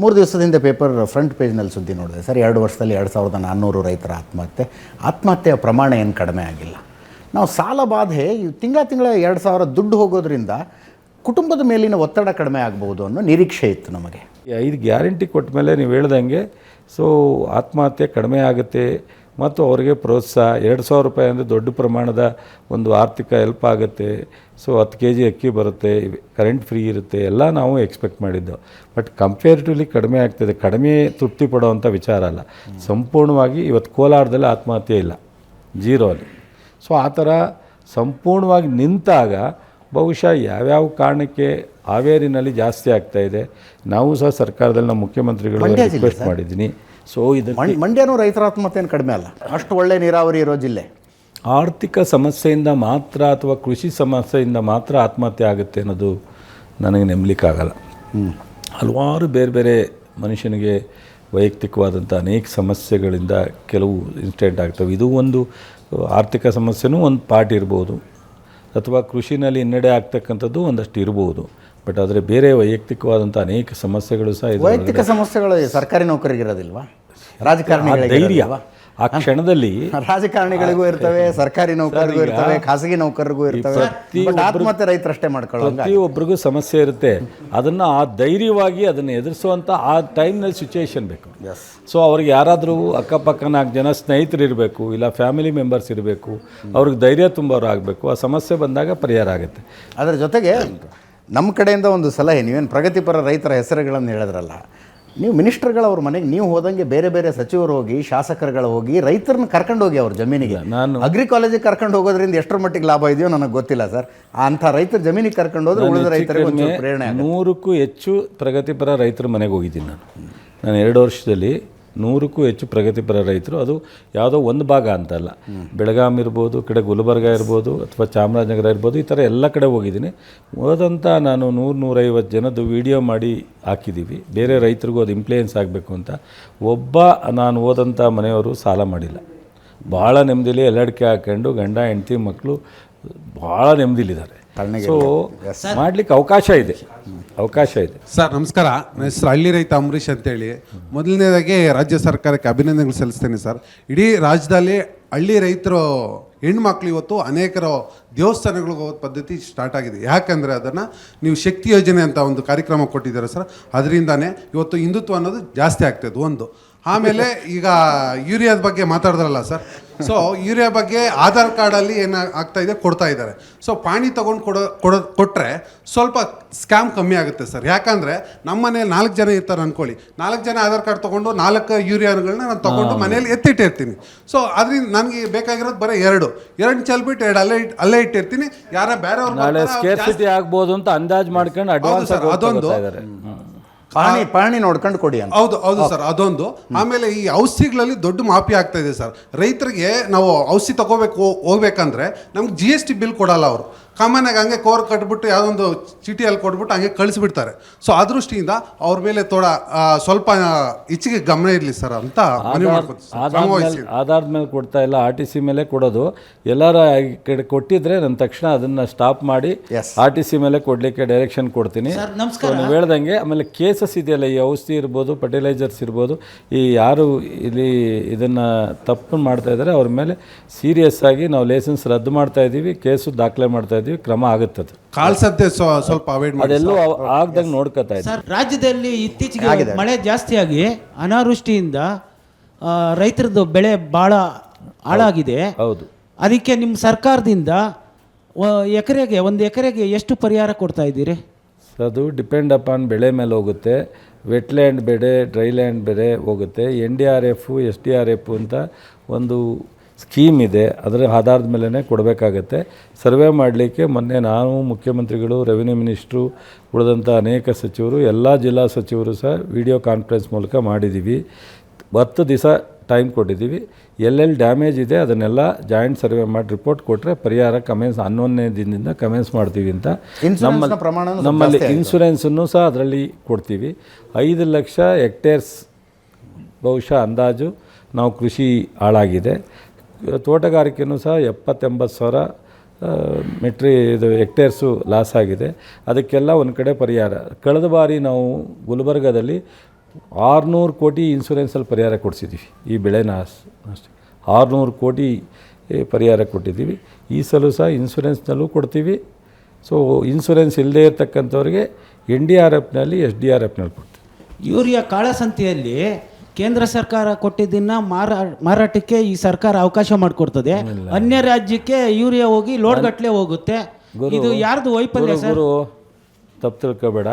ಮೂರು ದಿವಸದ ಹಿಂದೆ ಪೇಪರ್ ಫ್ರಂಟ್ ಪೇಜ್ನಲ್ಲಿ ಸುದ್ದಿ ನೋಡಿದೆ. ಸರ್, ಎರಡು ವರ್ಷದಲ್ಲಿ ಎರಡು ಸಾವಿರದ ನಾನ್ನೂರು ರೈತರ ಆತ್ಮಹತ್ಯೆ. ಆತ್ಮಹತ್ಯೆಯ ಪ್ರಮಾಣ ಏನು ಕಡಿಮೆ ಆಗಿಲ್ಲ. ನಾವು ಸಾಲ ಬಾಧೆ ತಿಂಗಳ ತಿಂಗಳ ಎರಡು ಸಾವಿರ ದುಡ್ಡು ಹೋಗೋದ್ರಿಂದ ಕುಟುಂಬದ ಮೇಲಿನ ಒತ್ತಡ ಕಡಿಮೆ ಆಗಬಹುದು ಅನ್ನೋ ನಿರೀಕ್ಷೆ ಇತ್ತು ನಮಗೆ. ಇದು ಗ್ಯಾರಂಟಿ ಕೊಟ್ಟ ಮೇಲೆ ನೀವು ಹೇಳ್ದಂಗೆ, ಸೊ, ಆತ್ಮಹತ್ಯೆ ಕಡಿಮೆ ಆಗುತ್ತೆ. ಮತ್ತು ಅವರಿಗೆ ಪ್ರೋತ್ಸಾಹ. ಎರಡು ಸಾವಿರ ರೂಪಾಯಿ ಅಂದರೆ ದೊಡ್ಡ ಪ್ರಮಾಣದ ಒಂದು ಆರ್ಥಿಕ ಹೆಲ್ಪ್ ಆಗುತ್ತೆ. ಸೊ ಹತ್ತು ಕೆ ಜಿ ಅಕ್ಕಿ ಬರುತ್ತೆ ಕರೆಂಟ್ ಫ್ರೀ ಇರುತ್ತೆ ಎಲ್ಲ ನಾವು ಎಕ್ಸ್ಪೆಕ್ಟ್ ಮಾಡಿದ್ದೆವು. ಬಟ್ ಕಂಪೇರಿಟಿವ್ಲಿ ಕಡಿಮೆ ಆಗ್ತದೆ. ಕಡಿಮೆ ತೃಪ್ತಿ ಪಡೋವಂಥ ವಿಚಾರ ಅಲ್ಲ. ಸಂಪೂರ್ಣವಾಗಿ ಇವತ್ತು ಕೋಲಾರದಲ್ಲಿ ಆತ್ಮಹತ್ಯೆ ಇಲ್ಲ. ಜೀರೋ ಅಲ್ಲಿ. ಸೊ ಆ ಥರ ಸಂಪೂರ್ಣವಾಗಿ ನಿಂತಾಗ ಬಹುಶಃ ಯಾವ್ಯಾವ ಕಾರಣಕ್ಕೆ ಹಾವೇರಿನಲ್ಲಿ ಜಾಸ್ತಿ ಆಗ್ತಾ ಇದೆ ನಾವು ಸಹ ಸರ್ಕಾರದಲ್ಲಿ ನಮ್ಮ ಮುಖ್ಯಮಂತ್ರಿಗಳು ರಿಕ್ವೆಸ್ಟ್ ಮಾಡಿದ್ದೀನಿ. ಸೊ ಇದು ಮಂಡ್ ಮಂಡ್ಯನೂ ರೈತರ ಆತ್ಮಹತ್ಯೆ ಏನು ಕಡಿಮೆ ಅಲ್ಲ. ಅಷ್ಟು ಒಳ್ಳೆ ನೀರಾವರಿ ಇರೋ ಜಿಲ್ಲೆ. ಆರ್ಥಿಕ ಸಮಸ್ಯೆಯಿಂದ ಮಾತ್ರ ಅಥವಾ ಕೃಷಿ ಸಮಸ್ಯೆಯಿಂದ ಮಾತ್ರ ಆತ್ಮಹತ್ಯೆ ಆಗುತ್ತೆ ಅನ್ನೋದು ನನಗೆ ನಂಬಲಿಕ್ಕಾಗಲ್ಲ. ಹಲವಾರು ಬೇರೆ ಬೇರೆ ಮನುಷ್ಯನಿಗೆ ವೈಯಕ್ತಿಕವಾದಂಥ ಅನೇಕ ಸಮಸ್ಯೆಗಳಿಂದ ಕೆಲವು ಇನ್ಸಿಡೆಂಟ್ ಆಗ್ತವೆ. ಇದು ಒಂದು ಆರ್ಥಿಕ ಸಮಸ್ಯೆನೂ ಒಂದು ಪಾರ್ಟ್ ಇರ್ಬೋದು. ಅಥವಾ ಕೃಷಿನಲ್ಲಿ ಹಿನ್ನಡೆ ಆಗ್ತಕ್ಕಂಥದ್ದು ಒಂದಷ್ಟು ಇರಬಹುದು ಬಟ್ ಆದರೆ ಬೇರೆ ವೈಯಕ್ತಿಕವಾದಂಥ ಅನೇಕ ಸಮಸ್ಯೆಗಳು ಸಹ ಇದು ವೈಯಕ್ತಿಕ ಸಮಸ್ಯೆಗಳು ಸರ್ಕಾರಿ ನೌಕರಿಗಿರೋದಿಲ್ವಾ? ರಾಜಕಾರಣಿ ಧೈರ್ಯ. ಆ ಕ್ಷಣದಲ್ಲಿ ರಾಜಕಾರಣಿಗಳಿಗೂ ಇರ್ತವೆ ಸರ್ಕಾರಿ ನೌಕರಿಗೂ ಇರ್ತವೆ ಖಾಸಗಿ ನೌಕರರಿಗೂ ಇರ್ತವೆ. ಆತ್ಮಹತ್ಯೆ ರೈತರಷ್ಟೇ ಮಾಡ್ಕೊಳ್ಳೋಂಗ ಪ್ರತಿಯೊಬ್ಬರಿಗೂ ಸಮಸ್ಯೆ ಇರುತ್ತೆ. ಅದನ್ನು ಆ ಧೈರ್ಯವಾಗಿ ಅದನ್ನ ಎದುರಿಸುವಂಥ ಆ ಟೈಮ್ನಲ್ಲಿ ಸಿಚುವೇಶನ್ ಬೇಕು. ಸೊ ಅವ್ರಿಗೆ ಯಾರಾದರೂ ಅಕ್ಕಪಕ್ಕ ನಾಲ್ಕು ಜನ ಸ್ನೇಹಿತರು ಇರಬೇಕು ಇಲ್ಲ ಫ್ಯಾಮಿಲಿ ಮೆಂಬರ್ಸ್ ಇರಬೇಕು ಅವ್ರಿಗೆ ಧೈರ್ಯ ತುಂಬೋರು ಆಗಬೇಕು ಆ ಸಮಸ್ಯೆ ಬಂದಾಗ ಪರಿಹಾರ ಆಗುತ್ತೆ. ಅದರ ಜೊತೆಗೆ ನಮ್ಮ ಕಡೆಯಿಂದ ಒಂದು ಸಲಹೆ ನೀವೇನು ಪ್ರಗತಿಪರ ರೈತರ ಹೆಸರುಗಳನ್ನು ಹೇಳಿದ್ರಲ್ಲ ನೀವು ಮಿನಿಸ್ಟರ್ಗಳು ಅವ್ರ ಮನೆಗೆ ನೀವು ಹೋದಂಗೆ ಬೇರೆ ಬೇರೆ ಸಚಿವರು ಹೋಗಿ ಶಾಸಕರುಗಳು ಹೋಗಿ ರೈತರನ್ನ ಕರ್ಕೊಂಡು ಹೋಗಿ ಅವ್ರ ಜಮೀನಿಗೆ. ನಾನು ಅಗ್ರಿ ಕಾಲೇಜಿಗೆ ಕರ್ಕೊಂಡು ಹೋಗೋದ್ರಿಂದ ಎಷ್ಟರ ಮಟ್ಟಿಗೆ ಲಾಭ ಇದೆಯೋ ನನಗೆ ಗೊತ್ತಿಲ್ಲ ಸರ್. ಅಂಥ ರೈತರ ಜಮೀನಿಗೆ ಕರ್ಕೊಂಡು ಹೋದ್ರೆ ಉಳಿದ ರೈತರಿಗೆ ಒಂದು ಪ್ರೇರಣೆ. ನೂರಕ್ಕೂ ಹೆಚ್ಚು ಪ್ರಗತಿಪರ ರೈತರ ಮನೆಗೆ ಹೋಗಿದ್ದೀನಿ ನಾನು. ನಾನು ಎರಡು ವರ್ಷದಲ್ಲಿ ನೂರಕ್ಕೂ ಹೆಚ್ಚು ಪ್ರಗತಿಪರ ರೈತರು. ಅದು ಯಾವುದೋ ಒಂದು ಭಾಗ ಅಂತಲ್ಲ. ಬೆಳಗಾಂ ಇರ್ಬೋದು, ಕಡೆ ಗುಲ್ಬರ್ಗ ಇರ್ಬೋದು, ಅಥವಾ ಚಾಮರಾಜನಗರ ಇರ್ಬೋದು, ಈ ಥರ ಎಲ್ಲ ಕಡೆ ಹೋಗಿದ್ದೀನಿ. ಹೋದಂಥ ನಾನು ನೂರು ನೂರೈವತ್ತು ಜನದ್ದು ವಿಡಿಯೋ ಮಾಡಿ ಹಾಕಿದ್ದೀವಿ. ಬೇರೆ ರೈತರಿಗೂ ಅದು ಇಂಪ್ಲೂಯೆನ್ಸ್ ಆಗಬೇಕು ಅಂತ. ಒಬ್ಬ ನಾನು ಹೋದಂಥ ಮನೆಯವರು ಸಾಲ ಮಾಡಿಲ್ಲ. ಭಾಳ ನೆಮ್ಮದಿಲಿ ಎಲ್ಲಡಿಕೆ ಹಾಕ್ಕೊಂಡು ಗಂಡ, ಹೆಂಡತಿ, ಮಕ್ಕಳು ಭಾಳ ನೆಮ್ಮದಿಲಿದ್ದಾರೆ. ಸೊ ಮಾಡಲಿಕ್ಕೆ ಅವಕಾಶ ಇದೆ. ಅವಕಾಶ ಇದೆ. ಸರ್ ನಮಸ್ಕಾರ. ನನ್ನ ಹೆಸರು ಹಳ್ಳಿ ರೈತ ಅಂಬರೀಷ್ ಅಂತೇಳಿ. ಮೊದಲನೇದಾಗಿ ರಾಜ್ಯ ಸರ್ಕಾರಕ್ಕೆ ಅಭಿನಂದನೆಗಳು ಸಲ್ಲಿಸ್ತೇನೆ ಸರ್. ಇಡೀ ರಾಜ್ಯದಲ್ಲಿ ಹಳ್ಳಿ ರೈತರು ಹೆಣ್ಮಕ್ಳು ಇವತ್ತು ಅನೇಕರು ದೇವಸ್ಥಾನಗಳಿಗೆ ಹೋಗೋ ಪದ್ಧತಿ ಸ್ಟಾರ್ಟ್ ಆಗಿದೆ. ಯಾಕಂದರೆ ಅದನ್ನು ನೀವು ಶಕ್ತಿ ಯೋಜನೆ ಅಂತ ಒಂದು ಕಾರ್ಯಕ್ರಮ ಕೊಟ್ಟಿದ್ದೀರ ಸರ್. ಅದರಿಂದಾನೇ ಇವತ್ತು ಹಿಂದುತ್ವ ಅನ್ನೋದು ಜಾಸ್ತಿ ಆಗ್ತದೆ ಒಂದು. ಆಮೇಲೆ ಈಗ ಯೂರಿಯಾದ ಬಗ್ಗೆ ಮಾತಾಡಿದ್ರಲ್ಲ ಸರ್. ಸೊ ಯೂರಿಯಾ ಬಗ್ಗೆ ಆಧಾರ್ ಕಾರ್ಡಲ್ಲಿ ಏನು ಆಗ್ತಾ ಇದೆ ಕೊಡ್ತಾ ಇದ್ದಾರೆ. ಸೊ ಪಾಣಿ ತೊಗೊಂಡು ಕೊಡೋ ಕೊಡೋ ಕೊಟ್ಟರೆ ಸ್ವಲ್ಪ ಸ್ಕ್ಯಾಮ್ ಕಮ್ಮಿ ಆಗುತ್ತೆ ಸರ್. ಯಾಕಂದರೆ ನಮ್ಮ ಮನೇಲಿ ನಾಲ್ಕು ಜನ ಇರ್ತಾರೆ ಅಂದ್ಕೊಳ್ಳಿ ನಾಲ್ಕು ಜನ ಆಧಾರ್ ಕಾರ್ಡ್ ತೊಗೊಂಡು ನಾಲ್ಕು ಯೂರಿಯಾಗಳನ್ನ ನಾನು ತೊಗೊಂಡು ಮನೇಲಿ ಎತ್ತಿಟ್ಟಿರ್ತೀನಿ ಸೊ ಅದರಿಂದ ನನಗೆ ಬೇಕಾಗಿರೋದು ಬರೀ ಎರಡು. ಎರಡು ಚೆಲ್ಬಿಟ್ಟು ಎರಡು ಅಲ್ಲೇ ಅಲ್ಲೇ ಇಟ್ಟಿರ್ತೀನಿ. ಯಾರ ಬೇರೆ ಆಗ್ಬೋದು ಅಂತ ಅಂದಾಜು ಮಾಡ್ಕೊಂಡು ಅಡ್ವಾನ್ಸ್ ಸರ್, ಅದೊಂದು. ಪಾಣಿ ಪಾಣಿ ನೋಡ್ಕೊಂಡು ಕೊಡಿ ಅಂತ. ಹೌದು ಹೌದು ಸರ್ ಅದೊಂದು. ಆಮೇಲೆ ಈ ಔಷಧಿಗಳಲ್ಲಿ ದೊಡ್ಡ ಮಾಫಿ ಆಗ್ತಾ ಇದೆ ಸರ್. ರೈತರಿಗೆ ನಾವು ಔಷಧಿ ತಗೋಬೇಕು ಹೋಗ್ಬೇಕಂದ್ರೆ ನಮ್ಗೆ ಜಿ ಎಸ್ ಟಿ ಬಿಲ್ ಕೊಡಲ್ಲ ಅವರು. ಕಾಮನ್ ಆಗಿ ಹಂಗೆ ಕೋರ್ ಕಟ್ಬಿಟ್ಟು ಯಾವುದೊಂದು ಚೀಟಿಯಲ್ಲಿ ಕೊಟ್ಬಿಟ್ಟು ಹಂಗೆ ಕಳಿಸ್ಬಿಡ್ತಾರೆ. ಸೊ ಆ ದೃಷ್ಟಿಯಿಂದ ಅವ್ರ ಮೇಲೆ ತೋಡ ಸ್ವಲ್ಪ ಹೆಚ್ಚಿಗೆ ಗಮನ ಇರಲಿ ಸರ್ ಅಂತ ಆಧಾರದ. ಮೇಲೆ ಕೊಡ್ತಾ ಇಲ್ಲ ಆರ್ ಟಿ ಸಿ ಮೇಲೆ ಕೊಡೋದು. ಎಲ್ಲರ ಈ ಕಡೆ ಕೊಟ್ಟಿದ್ರೆ ನನ್ನ ತಕ್ಷಣ ಅದನ್ನ ಸ್ಟಾಪ್ ಮಾಡಿ. ಆರ್ ಟಿ ಸಿ ಮೇಲೆ ಕೊಡ್ಲಿಕ್ಕೆ ಡೈರೆಕ್ಷನ್ ಕೊಡ್ತೀನಿ. ನಮಸ್ಕಾರ. ನೀವು ಹೇಳ್ದಂಗೆ ಆಮೇಲೆ ಕೇಸಸ್ ಇದೆಯಲ್ಲ ಈ ಔಷಧಿ ಇರ್ಬೋದು ಫರ್ಟಿಲೈಸರ್ಸ್ ಇರ್ಬೋದು ಈ ಯಾರು ಇಲ್ಲಿ ಇದನ್ನ ತಪ್ಪು ಮಾಡ್ತಾ ಇದ್ದಾರೆ ಅವ್ರ ಮೇಲೆ ಸೀರಿಯಸ್ ಆಗಿ ನಾವು ಲೈಸೆನ್ಸ್ ರದ್ದು ಮಾಡ್ತಾ ಇದ್ದೀವಿ ಕೇಸು ದಾಖಲೆ ಮಾಡ್ತಾ ಇದ್ದೀವಿ ಕ್ರಮ ಆಗುತ್ತೆ ಅದು ಸ್ವ- ಸ್ವಲ್ಪ ಅವಾಯ್ಡ್ ಮಾಡಿ ಅದೆಲ್ಲೂ ಆಗ್ದಂಗೆ ನೋಡ್ಕೋತಾ ಇದ್ದೀವಿ ಸರ್ ರಾಜ್ಯದಲ್ಲಿ ಇತ್ತೀಚೆಗೆ ಮಳೆ ಜಾಸ್ತಿಯಾಗಿ ಅನಾವೃಷ್ಟಿಯಿಂದ ರೈತರದ್ದು ಬೆಳೆ ಭಾಳ ಹಾಳಾಗಿದೆ. ಹೌದು ಅದಕ್ಕೆ ನಿಮ್ಮ ಸರ್ಕಾರದಿಂದ ಎಕರೆಗೆ ಒಂದು ಎಕರೆಗೆ ಎಷ್ಟು ಪರಿಹಾರ ಕೊಡ್ತಾ ಇದ್ದೀರಿ? ಅದು ಡಿಪೆಂಡ್ ಅಪಾನ್ ಬೆಳೆ ಮೇಲೆ ಹೋಗುತ್ತೆ. ವೆಟ್ಲ್ಯಾಂಡ್ ಬೆಳೆ ಡ್ರೈಲ್ಯಾಂಡ್ ಬೆಳೆ ಹೋಗುತ್ತೆ. N D R F S D R F ಅಂತ ಒಂದು ಸ್ಕೀಮ್ ಇದೆ ಅದರ ಆಧಾರದ ಮೇಲೇ ಕೊಡಬೇಕಾಗತ್ತೆ. ಸರ್ವೆ ಮಾಡಲಿಕ್ಕೆ ಮೊನ್ನೆ ನಾನು ಮುಖ್ಯಮಂತ್ರಿಗಳು ರೆವಿನ್ಯೂ ಮಿನಿಸ್ಟ್ರು ಉಳಿದಂಥ ಅನೇಕ ಸಚಿವರು ಎಲ್ಲ ಜಿಲ್ಲಾ ಸಚಿವರು ಸಹ ವಿಡಿಯೋ ಕಾನ್ಫರೆನ್ಸ್ ಮೂಲಕ ಮಾಡಿದ್ದೀವಿ ಹತ್ತು ದಿವಸ ಟೈಮ್ ಕೊಟ್ಟಿದ್ದೀವಿ ಎಲ್ಲೆಲ್ಲಿ ಡ್ಯಾಮೇಜ್ ಇದೆ ಅದನ್ನೆಲ್ಲ ಜಾಯಿಂಟ್ ಸರ್ವೆ ಮಾಡಿ ರಿಪೋರ್ಟ್ ಕೊಟ್ಟರೆ ಪರಿಹಾರ ಕಮೆನ್ಸ್ ಹನ್ನೊಂದನೇ ದಿನದಿಂದ ಕಮೆನ್ಸ್ ಮಾಡ್ತೀವಿ ಅಂತ. ನಮ್ಮಲ್ಲಿ ಪ್ರಮಾಣ ನಮ್ಮಲ್ಲಿ ಇನ್ಸೂರೆನ್ಸನ್ನು. ಇನ್ಶೂರೆನ್ಸನ್ನು ಸಹ ಅದರಲ್ಲಿ ಕೊಡ್ತೀವಿ. ಐದು ಲಕ್ಷ ಹೆಕ್ಟೇರ್ಸ್ ಬಹುಶಃ ಅಂದಾಜು ನಾವು ಕೃಷಿ ಹಾಳಾಗಿದೆ. ತೋಟಗಾರಿಕೆಯೂ ಸಹ ಎಪ್ಪತ್ತೆಂಬತ್ತು ಸಾವಿರ ಮೆಟ್ರಿ ಇದು ಹೆಕ್ಟೇರ್ಸು ಲಾಸ್ ಆಗಿದೆ. ಅದಕ್ಕೆಲ್ಲ ಒಂದು ಕಡೆ ಪರಿಹಾರ. ಕಳೆದ ಬಾರಿ ನಾವು ಗುಲ್ಬರ್ಗದಲ್ಲಿ ಆರುನೂರು ಕೋಟಿ ಇನ್ಸೂರೆನ್ಸಲ್ಲಿ ಪರಿಹಾರ ಕೊಡಿಸಿದ್ದೀವಿ ಈ ಬೆಳೆ ನಾಶ ಅಷ್ಟೇ. ಆರುನೂರು ಕೋಟಿ ಪರಿಹಾರ ಕೊಟ್ಟಿದ್ದೀವಿ. ಈ ಸಲ ಸಹ ಇನ್ಸೂರೆನ್ಸ್ನಲ್ಲೂ ಕೊಡ್ತೀವಿ. ಸೊ ಇನ್ಸೂರೆನ್ಸ್ ಇಲ್ಲದೇ ಇರತಕ್ಕಂಥವ್ರಿಗೆ ಎನ್ ಡಿ ಆರ್ ಎಫ್ನಲ್ಲಿ ಎಸ್ ಡಿ ಆರ್ ಎಫ್ನಲ್ಲಿ ಕೊಡ್ತೀವಿ. ಯೂರಿಯಾ ಕಾಳಸಂತೆಯಲ್ಲಿ ಕೇಂದ್ರ ಸರ್ಕಾರ ಕೊಟ್ಟಿದ್ದನ್ನ ಮಾರಾ ಮಾರಾಟಕ್ಕೆ ಈ ಸರ್ಕಾರ ಅವಕಾಶ ಮಾಡಿಕೊಡ್ತದೆ. ಅನ್ಯ ರಾಜ್ಯಕ್ಕೆ ಯೂರಿಯಾ ಹೋಗಿ ಲೋಡ್ ಗಟ್ಟಲೆ ಹೋಗುತ್ತೆ. ಇದು ಯಾರ್ದು ವೈಫಲ್ಯ ಸರ್? ಗುರು ತಪ್ಪು ತಿಳ್ಕೊಬೇಡ.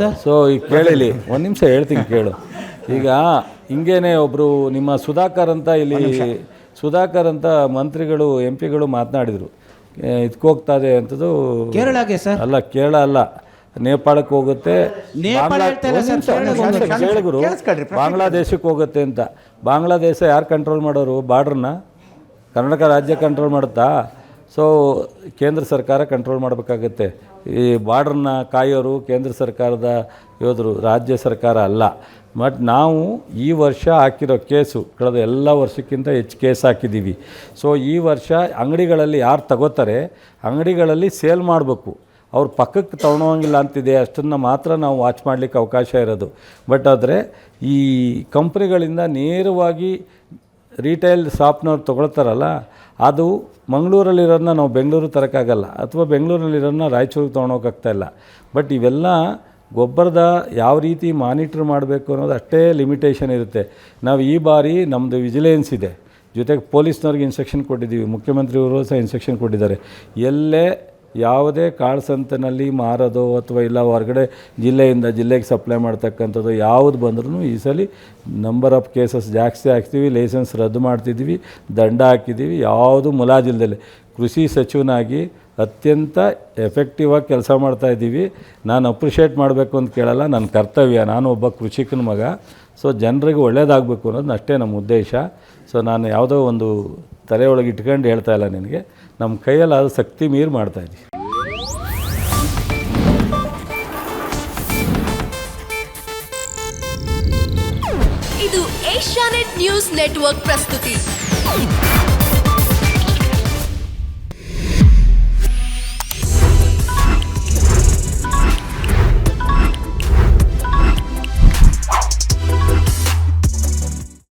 ಸರ್. ಸೊ ಈಗ ಕೇಳಿಲಿ ಒಂದು ನಿಮಿಷ ಹೇಳ್ತೀನಿ ಕೇಳು. ಈಗ ಹಿಂಗೇನೆ ಒಬ್ಬರು ನಿಮ್ಮ ಸುಧಾಕರ್ ಅಂತ ಇಲ್ಲಿ ಸುಧಾಕರ್ ಅಂತ ಮಂತ್ರಿಗಳು ಎಂ ಪಿಗಳು ಮಾತನಾಡಿದರು. ಇದಕ್ಕೋಗ್ತಾ ಇದೆ ಅಂತದ್ದು ಕೇರಳಗೆ ಸರ್. ಅಲ್ಲ ಕೇರಳ ಅಲ್ಲ. ನೇಪಾಳಕ್ಕೆ ಹೋಗುತ್ತೆ. ನೇಪಾಳ ಸರ್, ಕೇರಳಕ್ಕೆ ಹೋಗುತ್ತೆ. ಬಾಂಗ್ಲಾದೇಶಕ್ಕೆ ಹೋಗುತ್ತೆ ಅಂತ. ಬಾಂಗ್ಲಾದೇಶ ಯಾರು ಕಂಟ್ರೋಲ್ ಮಾಡೋರು? ಬಾರ್ಡ್ರನ್ನ? ಕರ್ನಾಟಕ ರಾಜ್ಯ ಕಂಟ್ರೋಲ್ ಮಾಡುತ್ತಾ? ಸೊ ಕೇಂದ್ರ ಸರ್ಕಾರ ಕಂಟ್ರೋಲ್ ಮಾಡಬೇಕಾಗತ್ತೆ. ಈ ಬಾರ್ಡ್ರನ್ನ ಕಾಯೋರು ಕೇಂದ್ರ ಸರ್ಕಾರದ ಯೋಧರು ರಾಜ್ಯ ಸರ್ಕಾರ ಅಲ್ಲ. ಬಟ್ ನಾವು ಈ ವರ್ಷ ಹಾಕಿರೋ ಕೇಸು ಕಳೆದ ಎಲ್ಲ ವರ್ಷಕ್ಕಿಂತ ಹೆಚ್ಚು ಕೇಸ್ ಹಾಕಿದ್ದೀವಿ. ಸೊ ಈ ವರ್ಷ ಅಂಗಡಿಗಳಲ್ಲಿ ಯಾರು ತಗೋತಾರೆ ಅಂಗಡಿಗಳಲ್ಲಿ ಸೇಲ್ ಮಾಡಬೇಕು. ಅವ್ರ ಪಕ್ಕಕ್ಕೆ ತಗೊಳೋಂಗಿಲ್ಲ ಅಂತಿದೆ, ಅಷ್ಟನ್ನು ಮಾತ್ರ ನಾವು ವಾಚ್ ಮಾಡಲಿಕ್ಕೆ ಅವಕಾಶ ಇರೋದು. ಬಟ್ ಆದರೆ ಈ ಕಂಪ್ನಿಗಳಿಂದ ನೇರವಾಗಿ ರಿಟೈಲ್ ಶಾಪ್ನವ್ರು ತೊಗೊಳ್ತಾರಲ್ಲ, ಅದು ಮಂಗಳೂರಲ್ಲಿರೋದನ್ನ ನಾವು ಬೆಂಗಳೂರು ತರೋಕ್ಕಾಗಲ್ಲ, ಅಥವಾ ಬೆಂಗಳೂರಲ್ಲಿರೋದನ್ನ ರಾಯಚೂರಿಗೆ ತೊಗೊಂಡೋಗಕ್ತಾ ಇಲ್ಲ. ಬಟ್ ಇವೆಲ್ಲ ಗೊಬ್ಬರದ ಯಾವ ರೀತಿ ಮಾನಿಟ್ರ್ ಮಾಡಬೇಕು ಅನ್ನೋದು ಅಷ್ಟೇ ಲಿಮಿಟೇಷನ್ ಇರುತ್ತೆ. ನಾವು ಈ ಬಾರಿ ನಮ್ಮದು ವಿಜಿಲೆನ್ಸ್ ಇದೆ. ಜೊತೆಗೆ ಪೊಲೀಸ್ನವ್ರಿಗೆ ಇನ್ಸ್ಟ್ರಕ್ಷನ್ ಕೊಟ್ಟಿದ್ದೀವಿ, ಮುಖ್ಯಮಂತ್ರಿಯವರು ಸಹ ಇನ್ಸ್ಟ್ರಕ್ಷನ್ ಕೊಟ್ಟಿದ್ದಾರೆ. ಎಲ್ಲೇ ಯಾವುದೇ ಕಾಳಸಂತನಲ್ಲಿ ಮಾರೋದು ಅಥವಾ ಇಲ್ಲ, ಹೊರಗಡೆ ಜಿಲ್ಲೆಯಿಂದ ಜಿಲ್ಲೆಗೆ ಸಪ್ಲೈ ಮಾಡ್ತಕ್ಕಂಥದ್ದು ಯಾವುದು ಬಂದ್ರೂ ಈ ಸಲ ನಂಬರ್ ಆಫ್ ಕೇಸಸ್ ಜಾಸ್ತಿ ಹಾಕ್ತೀವಿ ಲೈಸೆನ್ಸ್ ರದ್ದು ಮಾಡ್ತಿದ್ದೀವಿ, ದಂಡ ಹಾಕಿದ್ದೀವಿ, ಯಾವುದು ಮುಲಾಜಿಲ್ದಲೆ ಕೃಷಿ ಸಚಿವನಾಗಿ ಅತ್ಯಂತ ಎಫೆಕ್ಟಿವ್ ಆಗಿ ಕೆಲಸ ಮಾಡ್ತಾ ಇದ್ದೀವಿ. ನಾನು ಅಪ್ರಿಷಿಯೇಟ್ ಮಾಡಬೇಕು ಅಂತ ಕೇಳಲ್ಲ ನನ್ನ ಕರ್ತವ್ಯ, ನಾನು ಒಬ್ಬ ಕೃಷಿಕನ ಮಗ. ಸೊ ಜನರಿಗೆ ಒಳ್ಳೇದಾಗಬೇಕು ಅನ್ನೋದು ಅಷ್ಟೇ ನಮ್ಮ ಉದ್ದೇಶ. ಸೊ ನಾನು ಯಾವುದೋ ಒಂದು ತಲೆ ಒಳಗೆ ಇಟ್ಕೊಂಡು ಹೇಳ್ತಾ ಇಲ್ಲ ನಿನಗೆ. ನಮ್ಮ ಕೈಯಲ್ಲಿ ಅದು ಶಕ್ತಿ ಮೀರಿ ಮಾಡ್ತಾಯಿದ್ದೀವಿ ಇದು ಏಷ್ಯಾನೆಟ್ ನ್ಯೂಸ್ ನೆಟ್ವರ್ಕ್ ಪ್ರಸ್ತುತಿ.